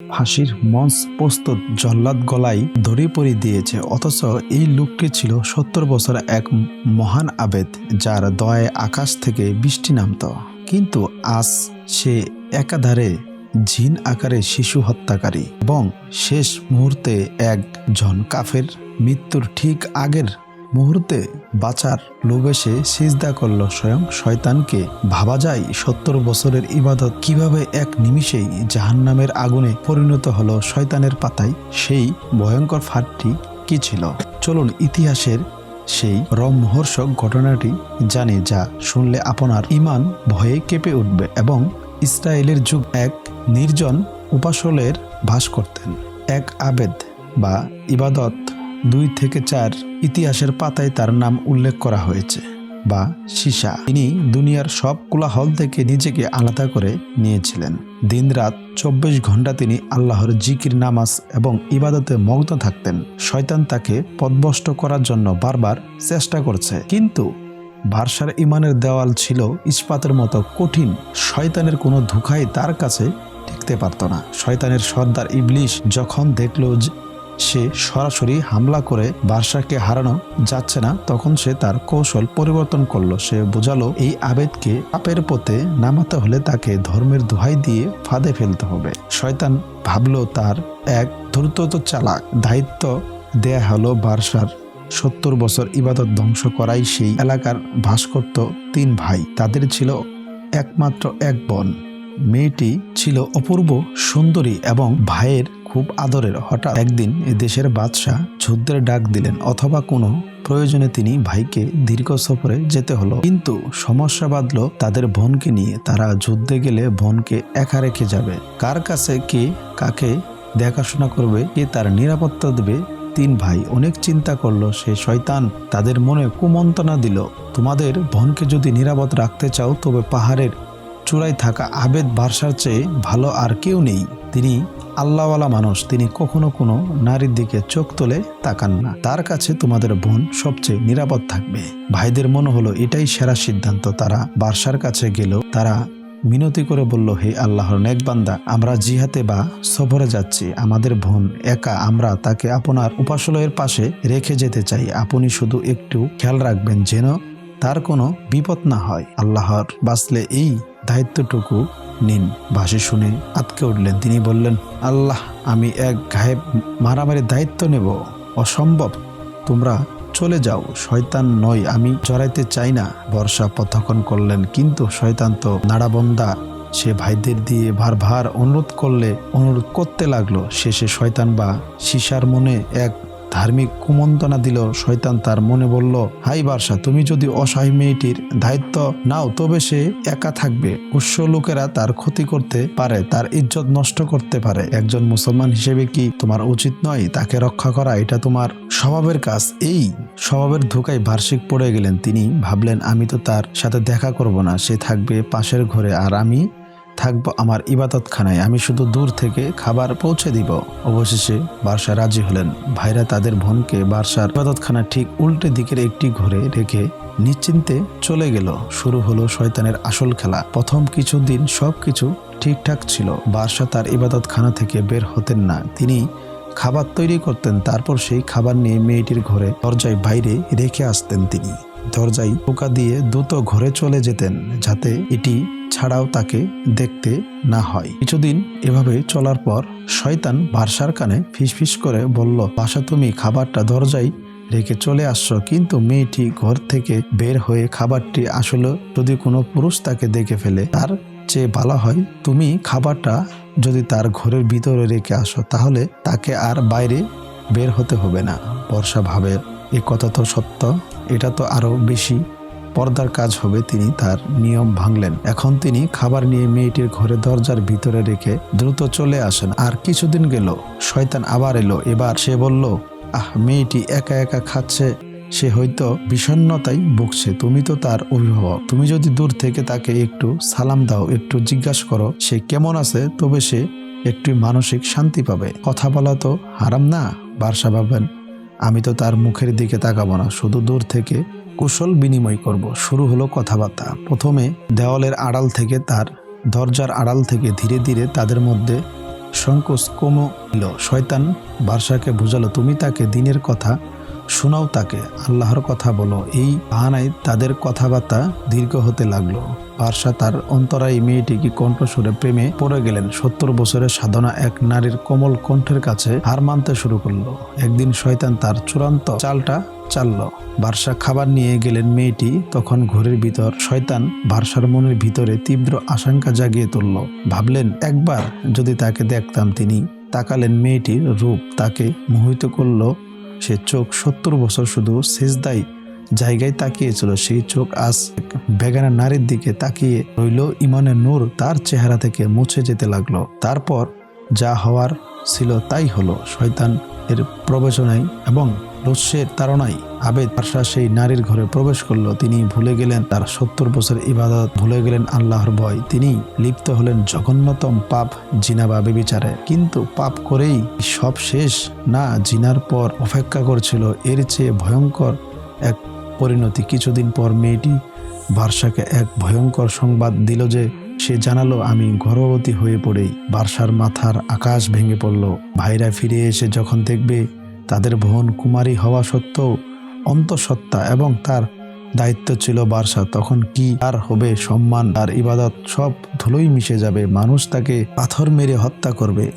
ফাঁসির মঞ্চ প্রস্তুত জল্লাদ গলায় ধরে পড়ে দিয়েছে। অথচ এই লোকটি ছিল সত্তর বছর এক মহান আবেদ, যার দয়ায় আকাশ থেকে বৃষ্টি নামত। কিন্তু আজ সে একাধারে জিন আকারে শিশু হত্যাকারী এবং শেষ মুহূর্তে একজন কাফের। মৃত্যুর ঠিক আগের মুহূর্তে বাঁচার লোভে সে সিজদা করল স্বয়ং শয়তানকে। ভাবা যায় সত্তর বছরের ইবাদত কীভাবে এক নিমিষেই জাহান্নামের আগুনে পরিণত হলো শয়তানের পাতায়, সেই ভয়ঙ্কর ফাঁদটি কি ছিল? চলুন ইতিহাসের সেই রমহর্ষক ঘটনাটি জানি, যা শুনলে আপনার ইমান ভয়ে কেঁপে উঠবে এবং ইসরায়েলের যুগ এক নির্জন উপাসলের ভাস করতেন। এক আবেদ বা ইবাদত দুই থেকে চার ইতিহাসের পাতায় তার নাম উল্লেখ করা হয়েছে, বা সীসা। তিনি দুনিয়ার সব কোলাহল থেকে নিজেকে আলাদা করে নিয়েছিলেন। দিনরাত চব্বিশ ঘণ্টা তিনি আল্লাহর জিকির, নামাজ এবং ইবাদতে মগ্ন থাকতেন। শয়তান তাকে পদভষ্ট করার জন্য বারবার চেষ্টা করছে। কিন্তু বার্সার ইমানের দেওয়াল ছিল ইস্পাতের মতো কঠিন। শয়তানের কোনো ধোঁকাই তার কাছে টিকতে পারত না। শয়তানের সর্দার ইবলিশ যখন দেখল সে সরাসরি হামলা করে বার্সাকে হারানো যাচ্ছে না, তখন সে তার কৌশল পরিবর্তন করল। সে বোঝালো, এই আবেদকে পাপের পথে নামাতে হলে তাকে ধর্মের দোহাই দিয়ে ফাঁদে ফেলতে হবে। শয়তান ভাবলো, তার এক দ্রুত চালাক দায়িত্ব দেয়া হলো বার্সার সত্তর বছর ইবাদত ধ্বংস করাই সেই এলাকার বাস করত তিন ভাই। তাদের ছিল একমাত্র এক বোন। মেয়েটি ছিল অপূর্ব সুন্দরী এবং ভাইয়ের খুব আদরের। হঠাৎ একদিন দেশের বাদশাহ যুদ্ধের ডাক দিলেন, অথবা কোনো প্রয়োজনে তিনি ভাইকে দীর্ঘ সফরে যেতে হলো। কিন্তু সমস্যা বাঁধলো তাদের বোনকে নিয়ে। তারা যুদ্ধে গেলে বোনকে একা রেখে যাবে। কার কাছে কে কাকে দেখাশোনা করবে, কে তার নিরাপত্তা দেবে, তিন ভাই অনেক চিন্তা করল। সে শয়তান তাদের মনে কুমন্ত্রণা দিল, তোমাদের বোনকে যদি নিরাপদ রাখতে চাও, তবে পাহাড়ের চূড়ায় থাকা আবেদ বার্সার চেয়ে ভালো আর কেউ নেই। তিনি আল্লাহওয়ালা মানুষ, তিনি কখনো কোনো নারীর দিকে চোখ তোলে তাকান না। তার কাছে তোমাদের বোন সবচেয়ে নিরাপদ থাকবে। ভাইদের মনে হলো এটাই সেরা সিদ্ধান্ত। তারা বার্সার কাছে গেল, তারা মিনতি করে বলল, হে আল্লাহর নেকবান্দা আমরা জিহাতে বা সফরে যাচ্ছি। আমাদের বোন একা, আমরা তাকে আপনার উপাসলয়ের পাশে রেখে যেতে চাই। আপনি শুধু একটু খেয়াল রাখবেন যেন তার কোনো বিপদ না হয়। আল্লাহর বাঁচলে এই দায়িত্বটুকু নিন। ভাসি শুনে আতকে উঠলেন। তিনি বললেন, আল্লাহ, আমি এক গায়েব মারামারির দায়িত্ব নেব। অসম্ভব। তোমরা চলে যাও। শয়তান নয়, আমি জড়াইতে চাই না। বর্ষা প্রত্যাখ্যান করলেন, কিন্তু শয়তান তো নাড়াবন্দা। সে ভাইদের দিয়ে ভার ভার অনুরোধ করলে, অনুরোধ করতে লাগল। শেষে শয়তান বা সিসার মনে এক ধার্মিক কুমন্তনা দিল শয়তান তার মনে বলল, হাই বার্ষা তুমি যদি অসহায় মেয়েটির দায়িত্ব নাও, তবে সে একা থাকবে। উৎস লোকেরা তার ক্ষতি করতে পারে, তার ইজ্জত নষ্ট করতে পারে। একজন মুসলমান হিসেবে কি তোমার উচিত নয়? তাকে রক্ষা করা, এটা তোমার স্বভাবের কাজ। এই স্বভাবের ধোকায় বার্ষিক পড়ে গেলেন তিনি। ভাবলেন, আমি তো তার সাথে দেখা করব না, সে থাকবে পাশের ঘরে, আর আমি থাকব আমার ইবাদতখানায়। আমি শুধু দূর থেকে খাবার পৌঁছে দিব। অবশেষে বার্ষা রাজি হলেন। ভাইরা তাদের বোনকে বার্ষার ইবাদতখানা ঠিক উল্টে দিকের একটি ঘরে রেখে নিশ্চিন্তে চলে গেল। শুরু হলো শয়তানের আসল খেলা। প্রথম কিছুদিন সব কিছু ঠিকঠাক ছিল। বার্ষা তার ইবাদতখানা থেকে বের হতেন না। তিনি খাবার তৈরি করতেন, তারপর সেই খাবার নিয়ে মেয়েটির ঘরে দরজায় বাইরে রেখে আসতেন তিনি। দরজায় পোকা দিয়ে দ্রুত ঘরে চলে যেতেন, যাতে এটি ছাড়াও তাকে দেখতে না হয়। কিছুদিন এভাবে চলার পর শয়তান বার্ষার কানে ফিসফিস করে বলল, বাসা তুমি খাবারটা দরজায় রেখে চলে আসছো, কিন্তু মেয়েটি ঘর থেকে বের হয়ে খাবারটি আসলে যদি কোনো পুরুষ তাকে দেখে ফেলে, তার চেয়ে ভালো হয় তুমি খাবারটা যদি তার ঘরের ভিতরে রেখে আসো, তাহলে তাকে আর বাইরে বের হতে হবে না। বর্ষা ভাবে, এ কথা তো সত্য, এটা তো আরও বেশি পর্দার কাজ হবে, তিনি তার নিয়ম ভাঙলেন। এখন তিনি খাবার নিয়ে মেয়েটির ঘরে দরজার ভিতরে রেখে দ্রুত চলে আসেন। আর কিছুদিন গেল, শয়তান আবার এলো। এবার সে বলল, আহ, মেয়েটি একা একা খাচ্ছে। সে হয়তো বিষণ্ণতায় ভুগছে। তুমি তো তার অভিভাবক। তুমি যদি দূর থেকে তাকে একটু সালাম দাও, একটু জিজ্ঞাসা করো, সে কেমন আছে? তবে সে একটু মানসিক শান্তি পাবে। কথা বলা তো হারাম না? বার্ষা ভাববেন আমি তো তার মুখের দিকে তাকাবো না। শুধু দূর থেকে কুশল বিনিময় করব। শুরু হলো কথাবার্তা। প্রথমে দেওয়ালের আড়াল থেকে তার দরজার আড়াল থেকে ধীরে ধীরে তাদের মধ্যে সংকোচ কমল শয়তান বাদশাকে বুঝালো, তুমি তাকে দিনের কথা শোনাও তাকে। আল্লাহর কথা বলো। এই বাহানায় তাদের কথাবার্তা দীর্ঘ হতে লাগল। বাদশা তার অন্তরায় মেয়েটিকে কণ্ঠস্বরে প্রেমে পড়ে গেলেন। সত্তর বছরের সাধনা এক নারীর কোমল কণ্ঠের কাছে হার মানতে শুরু করল। একদিন শয়তান তার চূড়ান্ত চালটা চাললো। বার্ষা খাবার নিয়ে গেলেন মেয়েটি, তখন ঘরের ভিতর শয়তান বার্ষার মনের ভিতরে তীব্র আশঙ্কা জাগিয়ে তুলল। ভাবলেন, একবার যদি তাকে দেখতাম তিনি। তাকালেন মেয়েটির রূপ, তাকে মোহিত করল। সে চোখ সত্তর বছর শুধু শেষদাই জায়গায় তাকিয়েছিল, সেই চোখ আজ বেগানা নারীর দিকে তাকিয়ে রইল। ইমানের নূর তার চেহারা থেকে মুছে যেতে লাগল। তারপর যা হওয়ার ছিল তাই হলো। শয়তান এর প্রবেশনায় এবং লস্যের তাড়নায় আবেদ পাশা সেই নারীর ঘরে প্রবেশ করল। তিনি ভুলে গেলেন তার সত্তর বছর ইবাদত, ভুলে গেলেন আল্লাহর ভয়। তিনি লিপ্ত হলেন জঘন্যতম পাপ জিনা বা বেবিচারে। কিন্তু পাপ করেই সব শেষ না জিনার পর অপেক্ষা করছিল। এর চেয়ে ভয়ঙ্কর এক পরিণতি। কিছুদিন পর মেয়েটি বার্ষাকে এক ভয়ঙ্কর সংবাদ দিল যে সে জানালো, আমি গর্ভবতী হয়ে পড়েই বার্ষার মাথার আকাশ ভেঙে পড়ল। ভাইরা ফিরে এসে যখন দেখবে তাদের বোন কুমারী হওয়া সত্ত্বেও অন্তঃসত্ত্বা এবং তার দায়িত্ব ছিল বার্ষা তখন কি আর হবে? সম্মান আর ইবাদত সব ধুলোই মিশে যাবে। মানুষ তাকে পাথর মেরে হত্যা করবে।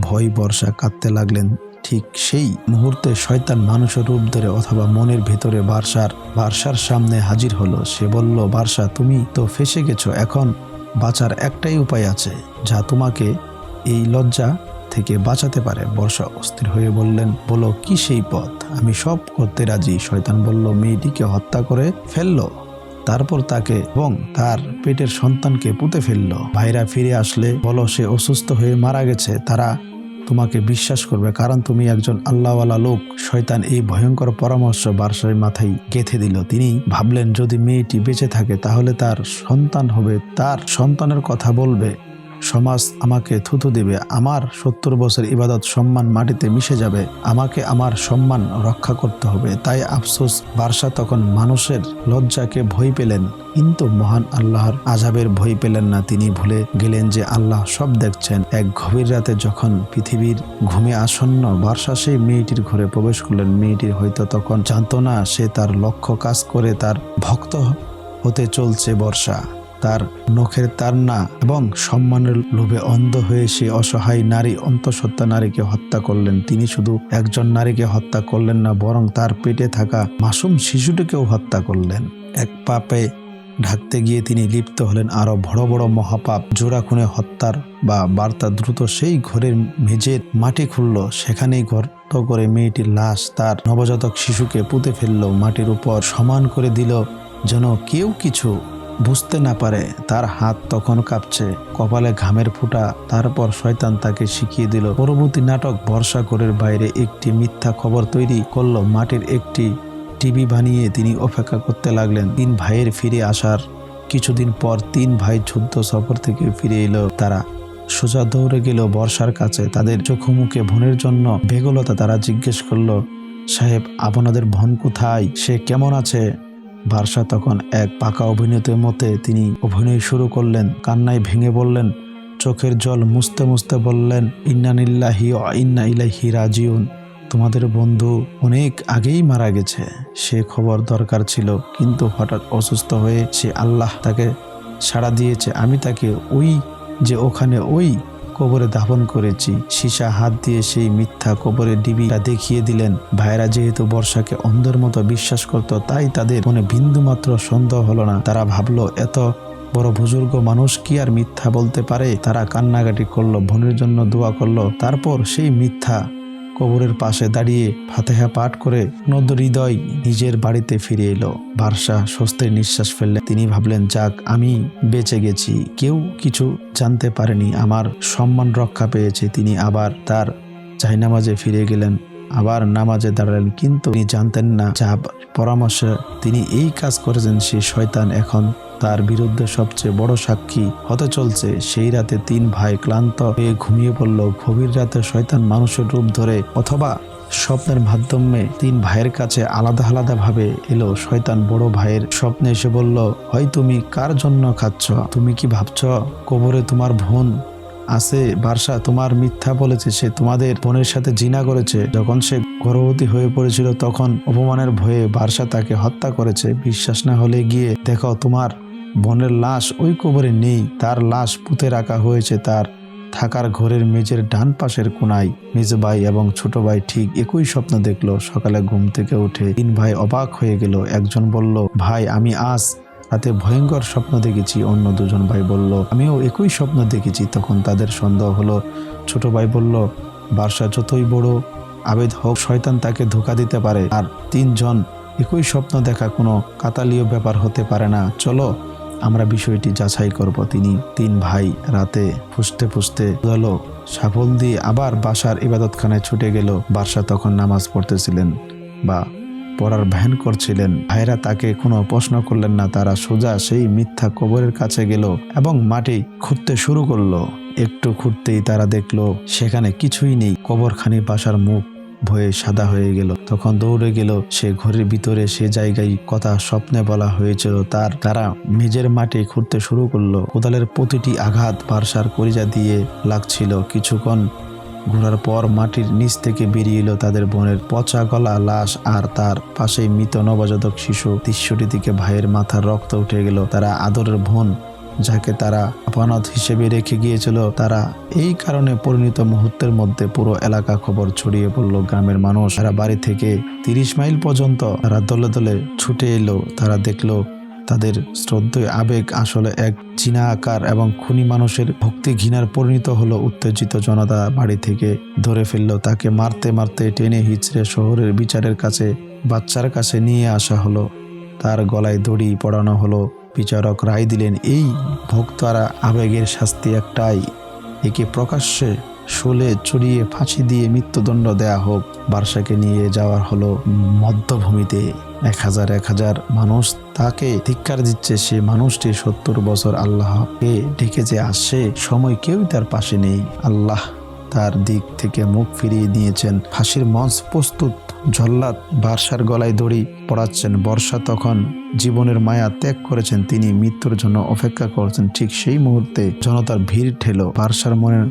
ভয় বর্ষা কাঁদতে লাগলেন। ঠিক সেই মুহূর্তে শয়তান মানুষের রূপ ধরে অথবা মনের ভেতরে বার্ষার বার্ষার সামনে হাজির হলো। সে বলল বার্ষা তুমি তো ফেসে গেছো। এখন বাঁচার একটাই উপায় আছে। যা তোমাকে এই লজ্জা থেকে বাঁচাতে পারে, বর্ষা অস্থির হয়ে বললেন, বলো কি সেই পথ? আমি সব করতে রাজি, শয়তান বলল, মেয়েটিকে হত্যা করে ফেলল, তারপর তাকে এবং তার পেটের সন্তানকে পুঁতে ফেলল। ভাইরা ফিরে আসলে, বলো সে অসুস্থ হয়ে মারা গেছে, তারা তোমাকে বিশ্বাস করবে, কারণ তুমি একজন আল্লাহওয়ালা লোক। শয়তান এই ভয়ঙ্কর পরামর্শ বার্ষার মাথায় গেথে দিল। তিনি ভাবলেন, যদি মেয়েটি বেঁচে থাকে, তাহলে তার সন্তান হবে, তার সন্তানের কথা বলবে। সমাজ আমাকে থুতু দেবে, আমার সত্তর বছর ইবাদত সম্মান মাটিতে মিশে যাবে, আমাকে আমার সম্মান রক্ষা করতে হবে। তাই আফসোস বার্ষা তখন মানুষের লজ্জাকে ভয় পেলেন, কিন্তু মহান আল্লাহর আজাবের ভয় পেলেন না। তিনি ভুলে গেলেন যে আল্লাহ সব দেখছেন। এক গভীর রাতে যখন পৃথিবীর ঘুমে আসন্ন বার্ষা সেই মেয়েটির ঘরে প্রবেশ করলেন মেয়েটির হয়তো তখন জানতো না সে তার লক্ষ্য কাজ করে তার ভক্ত হতে চলছে বর্ষা তার নখের তার না এবং সম্মানের লোভে অন্ধ হয়ে সে অসহায় নারী, অন্তঃসত্ত্বা নারীকে হত্যা করলেন। তিনি শুধু একজন নারীকে হত্যা করলেন না, বরং তার পেটে থাকা মাসুম শিশুটিকেও হত্যা করলেন। এক পাপে ঢাকতে গিয়ে তিনি লিপ্ত হলেন। আরও বড় বড় মহাপাপ জোড়া খুনে হত্যার বা বার্তা দ্রুত সেই ঘরের মেঝের মাটি খুলল। সেখানেই গর্ত করে মেয়েটির লাশ তার নবজাতক শিশুকে পুঁতে ফেলল। মাটির উপর সমান করে দিল যেন কেউ কিছু বুঝতে না পারে তার হাত তখন কাঁপছে। কপালে ঘামের ফুটা, তারপর শয়তান তাকে শিখিয়ে দিল। পরবর্তী নাটক বর্ষাকরের বাইরে একটি মিথ্যা খবর তৈরি করল। মাটির একটি টিভি বানিয়ে তিনি অপেক্ষা করতে লাগলেন। তিন ভাইয়ের ফিরে আসার কিছুদিন পর তিন ভাই যুদ্ধ সফর থেকে ফিরে এলো। তারা সোজা দৌড়ে গেল বর্ষার কাছে। তাদের চোখমুখে ভনের জন্য বেগলতা তারা জিজ্ঞেস করল, সাহেব, আপনাদের ভন কোথায়? সে কেমন আছে? বার্ষা তখন এক পাকা অভিনেতার মতে তিনি অভিনয় শুরু করলেন, কান্নায় ভেঙে বললেন, চোখের জল মুছতে মুছতে বললেন, ইন্নানিল্লাহি ইন্না ইলাইহি রাজিউন। তোমাদের বন্ধু অনেক আগেই মারা গেছে। সে খবর দরকার ছিল, কিন্তু হঠাৎ অসুস্থ হয়ে সে আল্লাহ তাকে সাড়া দিয়েছে, আমি তাকে ওই যে ওখানে ওই কবরে দাফন করেছি। সীসা হাত দিয়ে সেই মিথ্যা কবরে ডিবিটা দেখিয়ে দিলেন। ভাইরা যেহেতু বর্ষাকে অন্ধের মতো বিশ্বাস করত, তাই তাদের মনে বিন্দুমাত্র সন্দেহ হলো না। তারা ভাবলো, এত বড় বুজুর্গ মানুষ কি আর মিথ্যা বলতে পারে? তারা কান্নাকাটি করল, বোনের জন্য দোয়া করল। তারপর সেই মিথ্যা কবরের পাশে দাঁড়িয়ে ফাতেহা পাঠ করে নদ হৃদয় নিজের বাড়িতে ফিরে এলো। বার্ষা স্বস্তির নিঃশ্বাস ফেললেন। তিনি ভাবলেন, যাক, আমি বেঁচে গেছি। কেউ কিছু জানতে পারেনি। আমার সম্মান রক্ষা পেয়েছে। তিনি আবার তার জাহিনামাজে ফিরে গেলেন। আবার নামাজে দাঁড়ালেন। কিন্তু তিনি জানতেন না, যা পরামর্শে তিনি এই কাজ করেছেন সেই শয়তান এখন তার বিরুদ্ধে সবচেয়ে বড় সাক্ষী হতে চলছে সেই রাতে তিন ভাই ক্লান্ত হয়ে ঘুমিয়ে পড়ল। গভীর রাতে শয়তান মানুষের রূপ ধরে অথবা স্বপ্নের মাধ্যমে তিন ভাইয়ের কাছে আলাদা আলাদা ভাবে এলো। শয়তান বড় ভাইয়ের স্বপ্নে এসে বলল, হয় তুমি কার জন্য খাচ্ছ? তুমি কি ভাবছ কবরে তোমার বোন আছে? বার্সা তোমার মিথ্যা বলেছে, সে তোমাদের বোনের সাথে জিনা করেছে। যখন সে গর্ভবতী হয়ে পড়েছিল তখন অপমানের ভয়ে বার্সা তাকে হত্যা করেছে। বিশ্বাস না হলে গিয়ে দেখো তোমার বোনের লাশ ওই কবরে নেই, তার লাশ পুঁতে রাখা হয়েছে তার থাকার ঘরের মেঝের ডান পাশের কোনায়। নিজ ভাই এবং ছোট ভাই ঠিক একই স্বপ্ন দেখল, সকালে ঘুম থেকে উঠে তিন ভাই অবাক হয়ে গেল। একজন বলল, ভাই, আমি আজ রাতে ভয়ঙ্কর স্বপ্ন দেখেছি। অন্য দুজন ভাই বলল, আমিও একই স্বপ্ন দেখেছি। তখন তাদের সন্দেহ হলো। ছোট ভাই বলল বার্ষা যতই বড় আবেদ হোক, শয়তান তাকে ধোকা দিতে পারে। আর তিনজন, একই স্বপ্ন দেখা কোনো কাতালীয় ব্যাপার হতে পারে না। চলো আমরা বিষয়টি যাচাই করব। তিনি তিন ভাই রাতে ফুসতে ফুসতে গেল সাফল দিয়ে আবার বাসার ইবাদতখানায় ছুটে গেল। বাদশা তখন নামাজ পড়তেছিলেন বা পড়ার ভ্যান করছিলেন। ভাইরা তাকে কোনো প্রশ্ন করলেন না। তারা সোজা সেই মিথ্যা কবরের কাছে গেল এবং মাটি খুঁড়তে শুরু করল। একটু খুঁড়তেই তারা দেখল, সেখানে কিছুই নেই। কবরখানি বাসার মুখ ভয়ে সাদা হয়ে গেল। তখন দৌড়ে গেল সে ঘরের ভিতরে, সে জায়গায় কথা স্বপ্নে বলা হয়েছিল। তার তারা মেজের মাটি খুঁড়তে শুরু করল। কোদালের প্রতিটি আঘাত বার্সার করিজা দিয়ে লাগছিল। কিছুক্ষণ ঘোরার পর মাটির নিচ থেকে বেরিয়ে এলো তাদের বোনের পচা গলা, লাশ আর তার পাশেই মৃত নবজাতক শিশু। দৃশ্যটি দিকে ভাইয়ের মাথার রক্ত উঠে গেল। তারা আদরের বোন যাকে তারা আপানত হিসেবে রেখে গিয়েছিল, তারা এই কারণে পরিণত মুহূর্তের মধ্যে পুরো এলাকা খবর ছড়িয়ে পড়ল গ্রামের মানুষ। তারা বাড়ি থেকে তিরিশ মাইল পর্যন্ত তারা দলে দলে ছুটে এলো। তারা দেখল তাদের শ্রদ্ধেয় আবেগ আসলে এক চীনা আকার এবং খুনি মানুষের ভক্তি ঘৃণার পরিণত হলো উত্তেজিত জনতা বাড়ি থেকে ধরে ফেলল। তাকে মারতে মারতে টেনে হিচড়ে শহরের বিচারের কাছে, বাচ্চার কাছে নিয়ে আসা হলো। তার গলায় দড়ি পড়ানো হলো। বিচারক রায় দিলেন, এই ভক্তরা আবেগের শাস্তি একটাই। একে প্রকাশ্যে শুলে চড়িয়ে ফাঁসি দিয়ে মৃত্যুদণ্ড দেয়া হোক। বার্সাকে নিয়ে যাওয়ার হলো মধ্যভূমিতে। এক হাজার এক হাজার মানুষ তাকে ধিক্কার দিচ্ছে, সে মানুষটি সত্তর বছর আল্লাহকে ডেকে যে আসে সময় কেউ তার পাশে নেই। আল্লাহ তার দিক থেকে মুখ ফিরিয়ে নিয়েছেন। ফাঁসির মঞ্চ প্রস্তুত ঝল্লাদ বার্সার গলায় দড়ি পড়াচ্ছেন বর্ষা তখন জীবনের মায়া ত্যাগ করেছেন। তিনি মৃত্যুর জন্য অপেক্ষা করছেন। ঠিক সেই মুহূর্তে জনতার ভিড় ঠেল। বার্সার মনের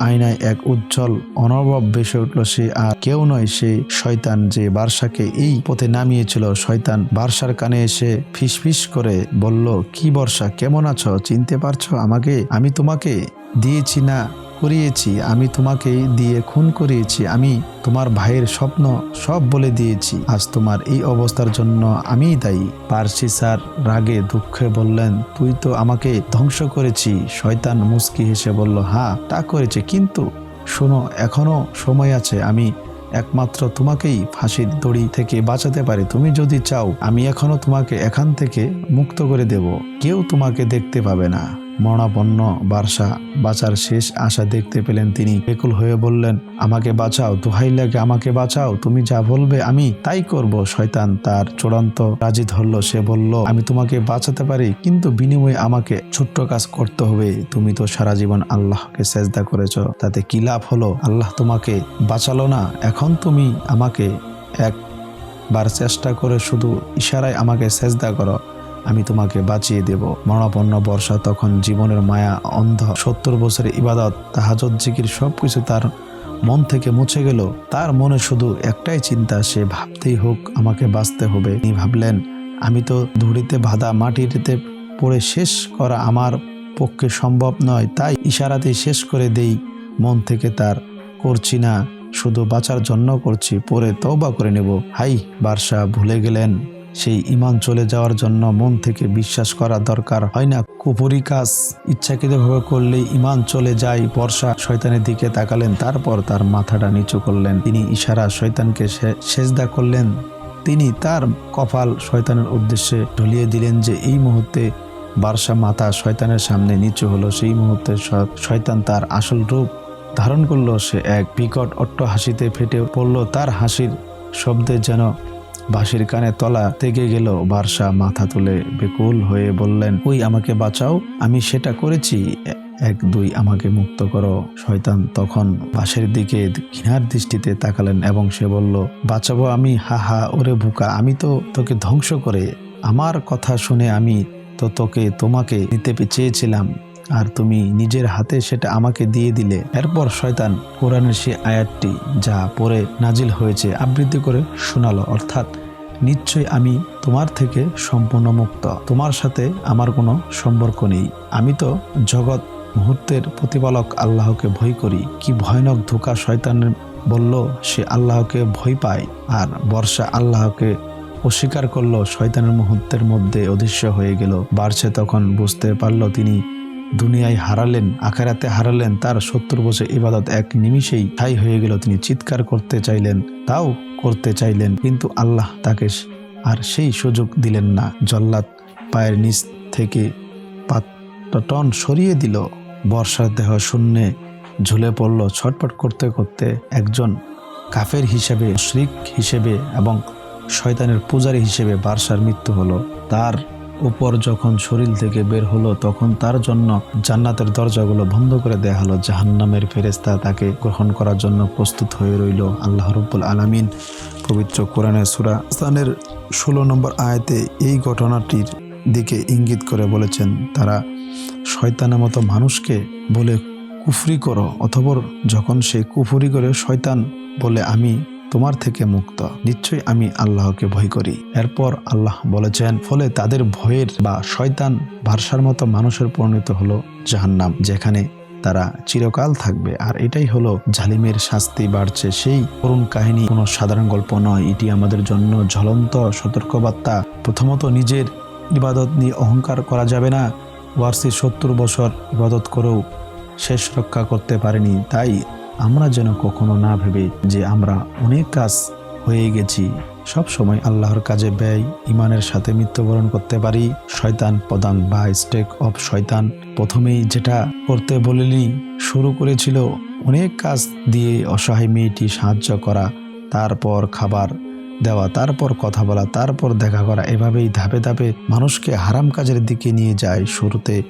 আয়নায় এক উজ্জ্বল অনবব বেসে উঠল সে। আর কেউ নয় সে শয়তান যে বার্সাকে এই পথে নামিয়েছিল। শয়তান বার্সার কানে এসে ফিসফিস করে বলল, কি বর্ষা? কেমন আছো? চিনতে পারছ আমাকে? আমি তোমাকে দিয়েছি না করিয়েছি, আমি তোমাকে দিয়ে খুন করিয়েছি, আমি তোমার ভাইয়ের স্বপ্ন সব বলে দিয়েছি। আজ তোমার এই অবস্থার জন্য আমিই দায়ী। পার্সি স্যার রাগে দুঃখে বললেন, তুই তো আমাকে ধ্বংস করেছি। শয়তান মুস্কি হেসে বলল হ্যাঁ তা করেছে, কিন্তু শোনো, এখনও সময় আছে, আমি একমাত্র তোমাকেই ফাঁসির দড়ি থেকে বাঁচাতে পারি। তুমি যদি চাও, আমি এখনও তোমাকে এখান থেকে মুক্ত করে দেব। কেউ তোমাকে দেখতে পাবে না। মরণাপন্ন বার্ষা বাঁচার শেষ আশা দেখতে পেলেন তিনি। বেকুল হয়ে বললেন, আমাকে বাঁচাও, দোহাই লাগে, আমাকে বাঁচাও, তুমি যা বলবে আমি তাই করব। শয়তান তার চূড়ান্ত রাজি ধরল, সে বলল, আমি তোমাকে বাঁচাতে পারি, কিন্তু বিনিময়ে আমাকে ছোট্ট কাজ করতে হবে। তুমি তো সারা জীবন আল্লাহকে সেজদা করেছ, তাতে কি লাভ হলো? আল্লাহ তোমাকে বাঁচালো না, এখন তুমি আমাকে একবার চেষ্টা করে শুধু ইশারায় আমাকে সেজদা করো। আমি তোমাকে বাঁচিয়ে দেব। মরণাপন্ন বর্ষা তখন জীবনের মায়া, অন্ধ, সত্তর বছরের ইবাদত তাহাজত জিকির, সবকিছু তার মন থেকে মুছে গেল। তার মনে শুধু একটাই চিন্তা, সে ভাবতেই হোক আমাকে বাঁচতে হবে। তিনি ভাবলেন, আমি তো ধুড়িতে বাঁধা মাটিতে পড়ে শেষ করা আমার পক্ষে সম্ভব নয়। তাই ইশারাতে শেষ করে দেই। মন থেকে তার করছি না, শুধু বাঁচার জন্য করছি, পরে তওবা করে নেব। হাই বার্ষা ভুলে গেলেন। সেই ইমান চলে যাওয়ার জন্য মন থেকে বিশ্বাস করা দরকার, হয় না? কুপুরি কাজ ইচ্ছাকৃতভাবে করলেই ইমান চলে যায়, বর্ষা শয়তানের দিকে তাকালেন, তারপর তার মাথাটা নিচু করলেন। তিনি ইশারা শয়তানকে সেজদা করলেন। তিনি তার কপাল শয়তানের উদ্দেশ্যে ঢুলিয়ে দিলেন যে এই মুহূর্তে বার্ষা মাথা শয়তানের সামনে নিচু হলো। সেই মুহূর্তে শয়তান তার আসল রূপ ধারণ করল। সে এক বিকট অট্ট হাসিতে ফেটে পড়ল। তার হাসির শব্দে যেন বাঁশির কানে তলা থেকে গেল বার্ষা মাথা তুলে বেকুল হয়ে বললেন, ওই আমাকে বাঁচাও, আমি সেটা করেছি। এক দুই আমাকে মুক্ত করো। শয়তান তখন বাঁশের দিকে ঘৃণার দৃষ্টিতে তাকালেন এবং সে বলল, বাঁচাবো আমি? হা হা, ওরে বুকা, আমি তো তোকে ধ্বংস করে। আমার কথা শুনে আমি তো তোকে, তোমাকে নিতে চেয়েছিলাম আর তুমি নিজের হাতে সেটা আমাকে দিয়ে দিলে। এরপর শয়তান কোরআনের সেই আয়াতটি যা পরে নাজিল হয়েছে আবৃত্তি করে শোনালো, অর্থাৎ নিশ্চয়ই আমি তোমার থেকে সম্পূর্ণ মুক্ত। তোমার সাথে আমার কোনো সম্পর্ক নেই। আমি তো জগৎ মুহূর্তের প্রতিপালক আল্লাহকে ভয় করি। কি ভয়ানক ধোকা শয়তানের বলল, সে আল্লাহকে ভয় পায় আর বর্ষা আল্লাহকে অস্বীকার করল। শয়তানের মুহূর্তের মধ্যে অদৃশ্য হয়ে গেল। বাড়ছে তখন বুঝতে পারল তিনি দুনিয়ায় হারালেন, আখেরাতে হারালেন, তার সত্তর বছর ইবাদত এক নিমিষেই ঠাই হয়ে গেল। তিনি চিৎকার করতে চাইলেন, তাও করতে চাইলেন, কিন্তু আল্লাহ তাকে আর সেই সুযোগ দিলেন না। জল্লাদ পায়ের নিচ থেকে পাটন সরিয়ে দিল। বর্ষার দেহ শূন্যে ঝুলে পড়ল। ছটপট করতে করতে একজন কাফের হিসেবে শ্রিক হিসেবে এবং শয়তানের পূজারী হিসেবে বার্সার মৃত্যু হলো। তার উপর যখন শরীর থেকে বের হলো, তখন তার জন্য জান্নাতের দরজাগুলো বন্ধ করে দেয়া হলো। জাহান্নামের ফেরেস্তা তাকে গ্রহণ করার জন্য প্রস্তুত হয়ে রইল আল্লাহ রব্বুল আলামিন। পবিত্র কোরআনের সুরা স্থানের ষোলো নম্বর আয়াতে এই ঘটনাটির দিকে ইঙ্গিত করে বলেছেন, তারা শয়তানের মতো মানুষকে বলে কুফরি করো অথবা যখন সে কুফরি করে, শয়তান বলে, আমি তোমার থেকে মুক্ত। নিশ্চয়ই আমি আল্লাহকে ভয় করি। এরপর আল্লাহ বলেছেন, ফলে তাদের ভয়ের বা শয়তান ভারসার মতো মানুষের পরিণত হলো জাহান্নাম, যেখানে তারা চিরকাল থাকবে। আর এটাই হলো জালিমের শাস্তি বাড়ছে। সেই করুণ কাহিনী কোনো সাধারণ গল্প নয়। এটি আমাদের জন্য ঝলন্ত সতর্কবার্তা। প্রথমত নিজের ইবাদত নিয়ে অহংকার করা যাবে না। ওয়ার্সি সত্তর বছর ইবাদত করেও শেষ রক্ষা করতে পারেনি। তাই আমরা যেন কখনো না ভেবে যে আমরা অনেক কাজ হয়ে গেছি। সব সময় আল্লাহর কাজে ব্যয় ইমানের সাথে মৃত্যুবরণ করতে পারি। শয়তান প্রদান বা স্টেক অফ শয়তান। প্রথমেই যেটা করতে বলেলি শুরু করেছিল অনেক কাজ দিয়ে অসহায় মেয়েটি সাহায্য করা, তারপর খাবার দেওয়া, তারপর কথা বলা, তারপর দেখা করা। এভাবেই ধাপে ধাপে মানুষকে হারাম কাজের দিকে নিয়ে যায়। শুরুতে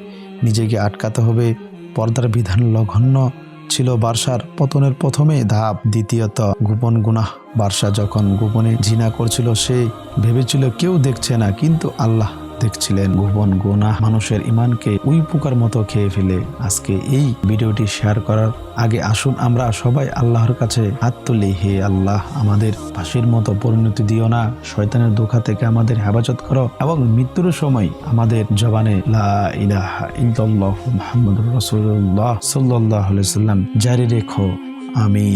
নিজেকে আটকাতে হবে, পর্দার বিধান লঘন্য ছিল বার্সার পতনের প্রথমে ধাপ, দ্বিতীয়ত গোপন গুনাহ। বার্সা যখন গোপনে ঝিনা করছিল, সে ভেবেছিল কেউ দেখছে না, কিন্তু আল্লাহ দেখছিলেন গোপন গুনাহ মানুষের ইমানকে উই পোকার মতো খেয়ে ফেলে আজকে এই ভিডিওটি শেয়ার করার। আগে আসুন আমরা সবাই আল্লাহর কাছে হাত তুলি। হে আল্লাহ, আমাদের ফাঁসির মতো পরিণতি দিও না। শয়তানের দুঃখা থেকে আমাদের হেফাজত করো এবং মৃত্যুর সময় আমাদের জবানে রাসূলুল্লাহ সাল্লাল্লাহু আলাইহি সাল্লাম জারি রেখো। আমিন।